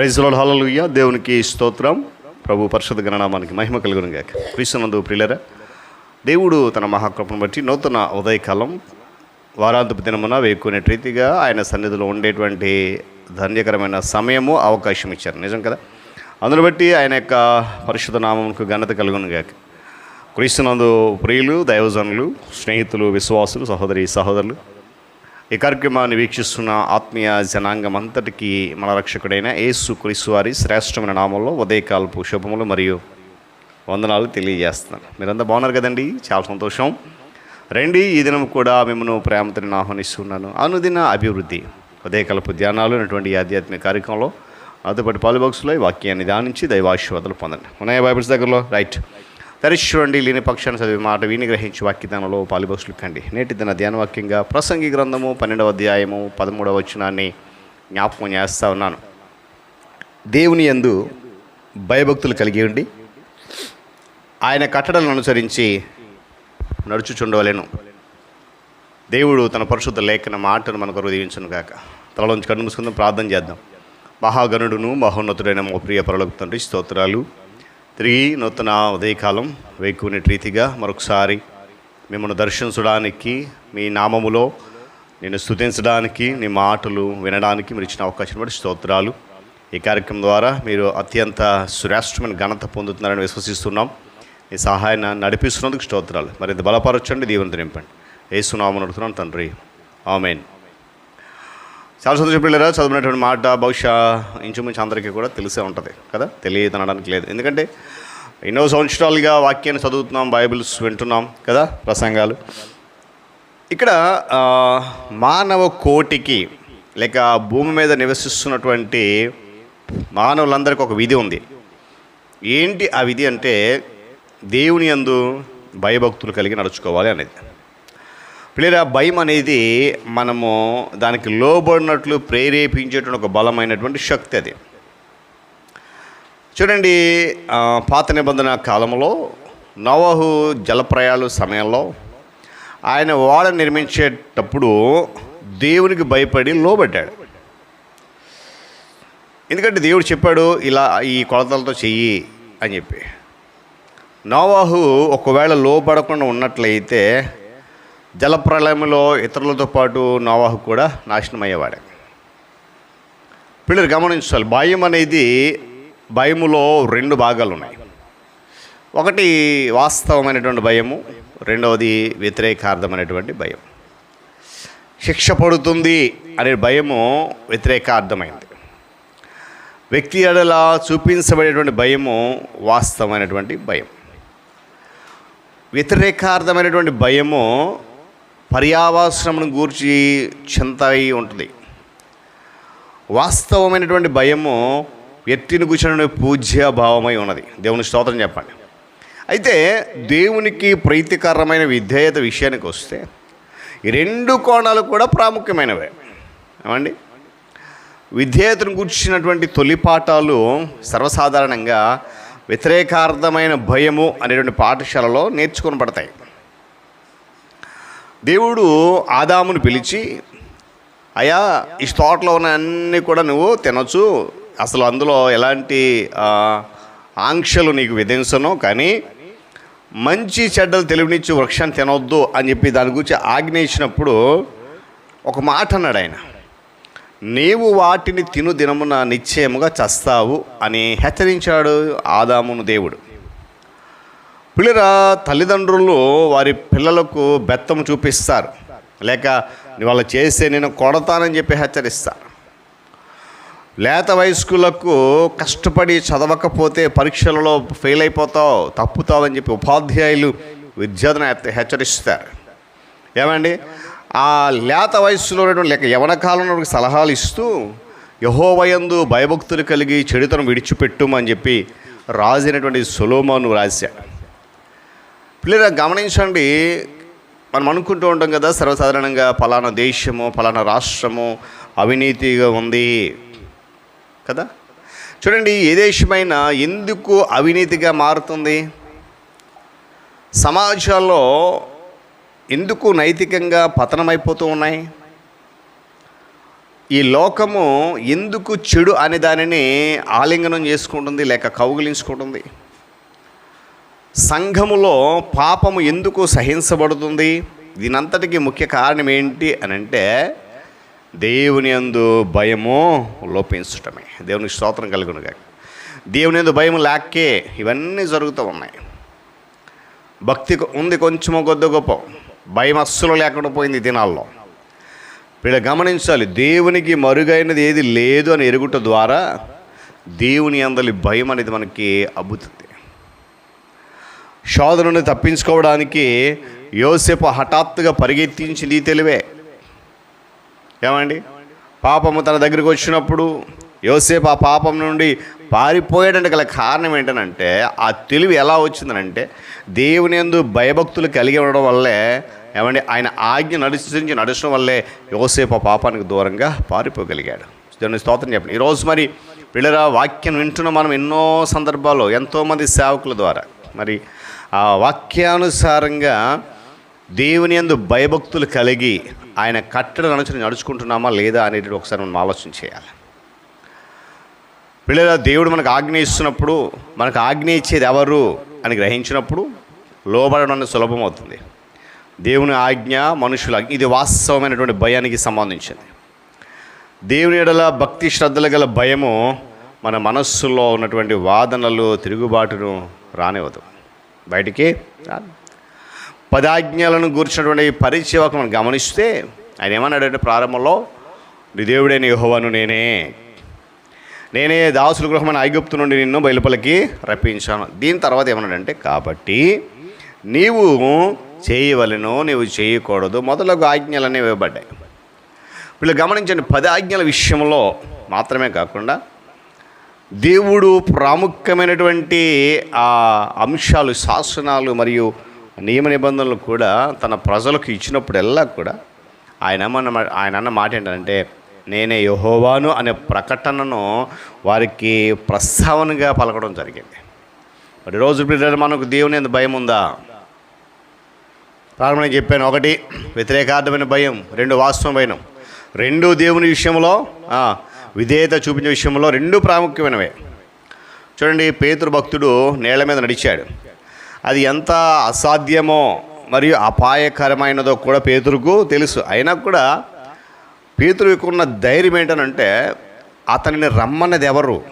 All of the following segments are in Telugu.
ప్రైజ్లో హల్లెలూయా. దేవునికి స్తోత్రం. ప్రభు పరిషత్ గణనామానికి మహిమ కలిగిన గాక క్రీస్తునందు ప్రియులరా దేవుడు తన మహాకృపను బట్టి నూతన ఉదయకాలం వారాంతపు దినమున వేకునే రీతిగా ఆయన సన్నిధిలో ఉండేటువంటి ధన్యకరమైన సమయము అవకాశం ఇచ్చారు. నిజం కదా? అందును బట్టి ఆయన యొక్క పరిశుద్ధ నామంకు ఘనత కలుగును గాక క్రీస్తునందు ప్రియులు దైవజనులు స్నేహితులు విశ్వాసులు సహోదరి సహోదరులు ఈ కార్యక్రమాన్ని వీక్షిస్తున్న ఆత్మీయ జనాంగం అంతటికీ మన రక్షకుడైన యేసు క్రీస్తు వారి శ్రేష్టమైన నామంలో ఉదయకాలపు శుభములు మరియు వందనాలు తెలియజేస్తున్నాను. మీరంతా బాగున్నారు కదండి? చాలా సంతోషం. రండి ఈ దినం కూడా మిమ్మల్ని ప్రేమతో ఆహ్వానిస్తున్నాను. అనుదిన అభివృద్ధి ఉదయకాలపు ధ్యానాలు అనేటువంటి ఆధ్యాత్మిక కార్యక్రమంలో నాతో పాటు పాలుబాక్స్లో ఈ వాక్యాన్ని ధ్యానించి దైవాశీర్వాదాలు పొందండి. ఉన్నాయా బైబిల్స్ దగ్గరలో? రైట్. తరిశ్వరండి లేని పక్షాన్ని చదివి మాట విని గ్రహించి వాక్యదానంలో పాలుబాక్స్లు కండి నేటి దిన ధ్యాన వాక్యంగా ప్రసంగి గ్రంథము పన్నెండవ అధ్యాయము పదమూడవ వచనాన్ని జ్ఞాపకం చేస్తా ఉన్నాను. దేవుని యందు భయభక్తులు కలిగి ఉండి ఆయన కట్టడలను అనుసరించి నడుచుచుండవలేను. దేవుడు తన పరిశుద్ధ లేఖన మాటను మనకు హృదయించును కాక తలలోంచి కన్ను మూసుకుందాం ప్రార్థన చేద్దాం. మహాగణుడును మహోన్నతుడైన మా ప్రియ పరలోక తండ్రి స్తోత్రాలు. తిరిగి నూతన ఉదయకాలం వేకునే రీతిగా మరొకసారి మిమ్మల్ని దర్శించడానికి మీ నామములో నేను స్తుతించడానికి నీ మాటలు వినడానికి మీరు ఇచ్చిన అవకాశం బట్టి స్తోత్రాలు. ఈ కార్యక్రమం ద్వారా మీరు అత్యంత శ్రేష్టమైన ఘనత పొందుతున్నారని విశ్వసిస్తున్నాం. ఈ సహాయాన్ని నడిపిస్తున్నందుకు స్తోత్రాలు. మరింత బలపరచండి దీవెనతో నింపండి ఏసునామం నడుతున్నాను తండ్రి. ఆమెన్. చాలా సంతోషం పిల్లరా చదివినటువంటి మాట బహుశా ఇంచుమించు అందరికీ కూడా తెలిసే ఉంటుంది కదా? తెలియదు అనడానికి లేదు. ఎందుకంటే ఎన్నో సంవత్సరాలుగా వాక్యాన్ని చదువుతున్నాం బైబిల్స్ వింటున్నాం కదా ప్రసంగాలు. ఇక్కడ మానవ కోటికి లేక భూమి మీద నివసిస్తున్నటువంటి మానవులందరికీ ఒక విధి ఉంది. ఏంటి ఆ విధి అంటే దేవుని యందు భయభక్తులు కలిగి నడుచుకోవాలి అనేది. పిల్లరా భయం అనేది మనము దానికి లోబడినట్లు ప్రేరేపించేటువంటి ఒక బలమైనటువంటి శక్తి అది. చూడండి పాత నిబంధన కాలంలో నవహు జలప్రయాలు సమయంలో ఆయన ఓడ నిర్మించేటప్పుడు దేవునికి భయపడి లోబడ్డాడు. ఎందుకంటే దేవుడు చెప్పాడు ఇలా ఈ కొలతలతో చెయ్యి అని చెప్పి. నోవాహు ఒకవేళ లోపడకుండా ఉన్నట్లయితే జలప్రలయంలో ఇతరులతో పాటు నోవాహు కూడా నాశనం అయ్యేవాడే పిల్లలు గమనించాలి భయం అనేది భయములో రెండు భాగాలు ఉన్నాయి ఒకటి వాస్తవమైనటువంటి భయము రెండవది వ్యతిరేకార్థమైనటువంటి భయం. శిక్ష పడుతుంది అనే భయము వ్యతిరేకార్థమైంది. వ్యక్తి ఎడల చూపించబడేటువంటి భయము వాస్తవమైనటువంటి భయం. వ్యతిరేకార్థమైనటువంటి భయము పర్యావాసనమును గూర్చి చింత అయి ఉంటుంది. వాస్తవమైనటువంటి భయము వ్యక్తిని కూర్చున్న పూజ్య భావమై ఉన్నది. దేవుని స్తోత్రం చెప్పండి. అయితే దేవునికి ప్రీతికరమైన విధేయత విషయానికి వస్తే ఈ రెండు కోణాలు కూడా ప్రాముఖ్యమైనవే. ఏమండి? విధేయతను కూర్చున్నటువంటి తొలి పాఠాలు సర్వసాధారణంగా వ్యతిరేకార్థమైన భయము అనేటువంటి పాఠశాలలో నేర్చుకొనబడతాయి. దేవుడు ఆదామును పిలిచి అయ్యా ఈ తోటలో ఉన్న అన్నీ కూడా నువ్వు తినొచ్చు. అసలు అందులో ఎలాంటి ఆంక్షలు నీకు విధించను కానీ మంచి చెడ్డలు తెలివినిచ్చి వృక్షాన్ని తినొద్దు అని చెప్పి దాని గురించి ఆజ్ఞయించినప్పుడు ఒక మాట అన్నాడు ఆయన. నీవు వాటిని తిను దినమున నిశ్చయముగా చస్తావు అని హెచ్చరించాడు ఆదామును దేవుడు. పిల్లల తల్లిదండ్రులు వారి పిల్లలకు బెత్తము చూపిస్తారు. లేక వాళ్ళు చేస్తే నేను కొడతానని చెప్పి హెచ్చరిస్తారు. లేత వయస్కులకు కష్టపడి చదవకపోతే పరీక్షలలో ఫెయిల్ అయిపోతావు తప్పుతావని చెప్పి ఉపాధ్యాయులు విద్యార్థులను హెచ్చరిస్తారు. ఏమండి? ఆ లేత వయస్సులో లేక యవన కాలంలో సలహాలు ఇస్తూ యహోవయందు భయభక్తులు కలిగి చెడుతనం విడిచిపెట్టుమని చెప్పి రాజైనటువంటి సులోమాను రాశాడు. పిల్లలు గమనించండి. మనం అనుకుంటూ ఉంటాం కదా సర్వసాధారణంగా ఫలానా దేశము ఫలానా రాష్ట్రము అవినీతిగా ఉంది కదా? చూడండి ఏ దేశమైనా ఎందుకు అవినీతిగా మారుతుంది? సమాజాల్లో ఎందుకు నైతికంగా పతనమైపోతూ ఉన్నాయి? ఈ లోకము ఎందుకు చెడు అనే దానిని ఆలింగనం చేసుకుంటుంది లేక కౌగిలించుకుంటుంది? సంఘములో పాపము ఎందుకు సహించబడుతుంది? దీనంతటికి ముఖ్య కారణం ఏంటి అని అంటే దేవుని అందు భయము లోపించటమే. దేవునికి స్తోత్రం కలుగునుగా దేవుని ఎందు భయం లేకే ఇవన్నీ జరుగుతూ ఉన్నాయి. భక్తి ఉంది కొంచెం కొద్ది గొప్ప. భయం అస్సలు లేకుండా పోయింది ఈ దినాల్లో. వీళ్ళు గమనించాలి దేవునికి మరుగైనది ఏది లేదు అని ఎరుగుట ద్వారా దేవుని అందలి భయం అనేది మనకి అబ్బుతుంది. శోధనను తప్పించుకోవడానికి యోసేపు హఠాత్తుగా పరిగెత్తించింది ఈ తెలివే. ఏమండి? పాపము తన దగ్గరికి వచ్చినప్పుడు యోసేపు ఆ పాపం నుండి పారిపోయాడంటే గల కారణం ఏంటనంటే ఆ తెలివి ఎలా వచ్చిందనంటే దేవుని ఎందు భయభక్తులు కలిగి ఉండడం వల్లే ఏమండి ఆయన ఆజ్ఞ నడిచి నడచడం వల్లే యోసేపు ఆ పాపానికి దూరంగా పారిపోగలిగాడు. దేవుని స్తోత్రం చెప్పండి. ఈరోజు మరి పిల్లల వాక్యం వింటున్న మనం ఎన్నో సందర్భాల్లో ఎంతోమంది సేవకుల ద్వారా. మరి ఆ వాక్యానుసారంగా దేవుని యందు భయభక్తులు కలిగి ఆయన కట్టడం అనుసరి నడుచుకుంటున్నామా లేదా అనేది ఒకసారి మనం ఆలోచన చేయాలి. పిల్లల దేవుడు మనకు ఆజ్ఞ ఇస్తున్నప్పుడు మనకు ఆజ్ఞ ఇచ్చేది ఎవరు అని గ్రహించినప్పుడు లోబడడం అనేది సులభం అవుతుంది. దేవుని ఆజ్ఞ మనుషుల ఇది వాస్తవమైనటువంటి భయానికి సంబంధించింది. దేవుని ఎడల భక్తి శ్రద్ధలు గల భయము మన మనస్సులో ఉన్నటువంటి వాదనలు తిరుగుబాటును రానివ్వదు. బయటికి. రాదు పదాజ్ఞలను గూర్చినటువంటి పరిచయకు మనం గమనిస్తే ఆయన ఏమన్నాడంటే ప్రారంభంలో నీ దేవుడైన నేనే. నేనే దాసుల గృహమైన ఐగుప్తు నుండి నిన్ను బయలుపలికి రప్పించాను. దీని తర్వాత ఏమన్నాడంటే కాబట్టి నీవు చేయవలను నీవు చేయకూడదు. మొదలగు ఆజ్ఞలన్నీ ఇవ్వబడ్డాయి. వీళ్ళు గమనించండి పది ఆజ్ఞల విషయంలో మాత్రమే కాకుండా దేవుడు ప్రాముఖ్యమైనటువంటి ఆ అంశాలు శాసనాలు మరియు నియమ నిబంధనలు కూడా తన ప్రజలకు ఇచ్చినప్పుడల్లా కూడా ఆయన అన్న ఆయన అన్న మాట ఏంటంటే నేనే యహోవాను అనే ప్రకటనను వారికి ప్రస్తావనగా పలకడం జరిగింది. మరి రోజు పిల్లలు మనకు దేవుని ఎంత భయం ఉందా? ప్రారంభం చెప్పాను. ఒకటి వ్యతిరేకార్థమైన భయం. రెండు వాస్తవం భయం. రెండు దేవుని విషయంలో విధేయత చూపించే విషయంలో రెండు ప్రాముఖ్యమైనవే. చూడండి పేతురు భక్తుడు నేల మీద నడిచాడు. అది ఎంత అసాధ్యమో మరియు అపాయకరమైనదో కూడా పేతురుకు తెలుసు. అయినా కూడా పేతురుకు ఉన్న ధైర్యం ఏంటనంటే అతనిని రమ్మన్నది ఎవరు?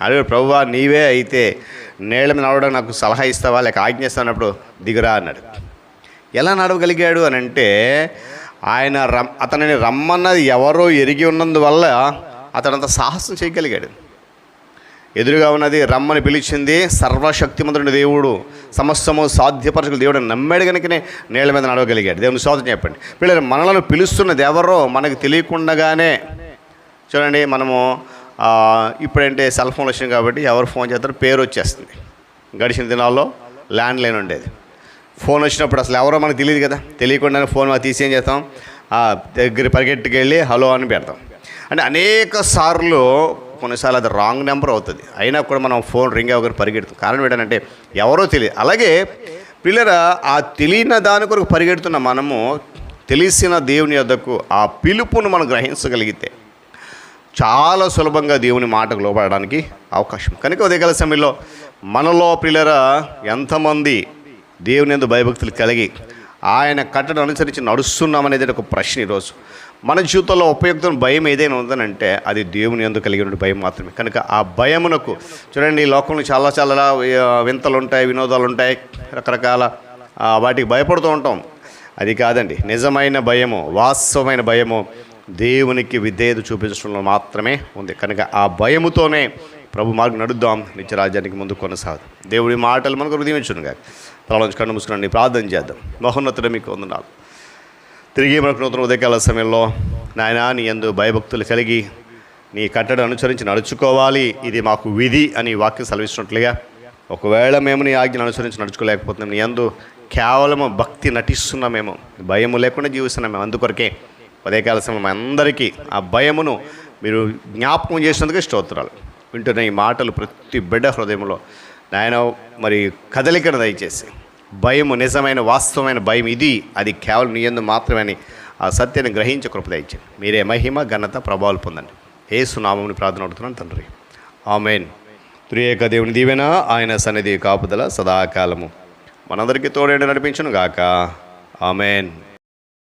అదే ప్రభువా నీవే అయితే నేల మీద నడవడం నాకు సలహా ఇస్తావా? లేక ఆజ్ఞస్తానప్పుడు దిగురా అన్నాడు. ఎలా నడవగలిగాడు అని అంటే ఆయన రమ్ అతనిని రమ్మన్నది ఎవరో ఎరిగి ఉన్నందువల్ల అతడంత సాహసం చేయగలిగాడు. ఎదురుగా ఉన్నది రమ్మని పిలిచింది సర్వశక్తిమంతుడి దేవుడు సమస్తము సాధ్యపరచగల దేవుడు నమ్మాడు కనుకనే నేల మీద నడవగలిగాడు. దేవుని శోధన చెప్పండి. పిల్లలు మనలను పిలుస్తున్నది ఎవరో మనకు తెలియకుండానే చూడండి మనము ఇప్పుడంటే సెల్ ఫోన్ వచ్చింది కాబట్టి ఎవరు ఫోన్ చేస్తారో పేరు వచ్చేస్తుంది. గడిచిన దినాల్లో ల్యాండ్ లైన్ ఉండేది. ఫోన్ వచ్చినప్పుడు అసలు ఎవరో మనకు తెలియదు కదా. తెలియకుండానే ఫోన్ మాకు తీసి ఏం చేస్తాం? దగ్గర పరిగెట్టుకు వెళ్ళి హలో అని పెడతాం. అంటే అనేక సార్లు కొన్నిసార్లు అది రాంగ్ నెంబర్ అవుతుంది. అయినా కూడా మనం ఫోన్ రింగ్ అవ్వగానే పరిగెడుతాం. కారణం ఏంటంటే ఎవరో తెలియదు అలాగే పిల్లరా ఆ తెలియని దాని కొరకు పరిగెడుతున్న మనము తెలిసిన దేవుని యొద్దకు ఆ పిలుపును మనం గ్రహించగలిగితే చాలా సులభంగా దేవుని మాటకు లోపడడానికి అవకాశం. కనుక ఉదయకాల సమయంలో మనలో పిల్లరా ఎంతమంది దేవుని ఎందు భయభక్తులు కలిగి ఆయన కట్టడం అనుసరించి నడుస్తున్నామనేది ఒక ప్రశ్న ఈరోజు. మన జీవితంలో ఉపయుక్తం భయం ఏదైనా ఉందనంటే అది దేవుని ఎందుకు కలిగిన భయం మాత్రమే. కనుక ఆ భయమునకు చూడండి ఈ లోకంలో చాలా చాలా వింతలు ఉంటాయి వినోదాలు ఉంటాయి రకరకాల వాటికి భయపడుతూ ఉంటాం. అది కాదండి నిజమైన భయము వాస్తవమైన భయము దేవునికి విధేయత చూపించడంలో మాత్రమే ఉంది. కనుక ఆ భయముతోనే ప్రభు మార్గం నడుద్దాం నిత్యరాజ్యానికి ముందు కొనసాగు దేవుడి మాటలు మనకు హృదయించునుగా తలలోంచి కన్ను మూసుకుని ప్రార్థన చేద్దాం. మహోన్నతుడు మీకు వందనాలు. తిరిగి మనకు నూతన ఉదయకాల సమయంలో నాయన నీ ఎందు భయభక్తులు కలిగి నీ కట్టడ అనుసరించి నడుచుకోవాలి. ఇది మాకు విధి అని వాక్యం సెలవిస్తున్నట్లుగా ఒకవేళ మేము నీ ఆజ్ఞను అనుసరించి నడుచుకోలేకపోతున్నాం నీ ఎందు కేవలము భక్తి నటిస్తున్నామేమో భయము లేకుండా జీవిస్తున్నాం మేము. అందుకొరకే ఉదయకాల సమయం అందరికీ ఆ భయమును మీరు జ్ఞాపకం చేసినందుకే స్తోత్రాలు. వింటున్న ఈ మాటలు ప్రతి బిడ్డ హృదయంలో నాయన మరి కదలికను దయచేసి భయము నిజమైన వాస్తవమైన భయం ఇది. అది కేవలం నీ ఎందు మాత్రమే అని ఆ సత్యాన్ని గ్రహించే కృప మీరే మహిమ ఘనత ప్రభావాలు పొందండి. ఏసు నామముని ప్రార్థన అడుగుతున్నాను తండ్రి. ఆమెన్. త్రియేక దేవుని దీవెన ఆయన సన్నిధి కాపుదల సదాకాలము. మనందరికీ తోడేడు నడిపించను గాక ఆమెన్.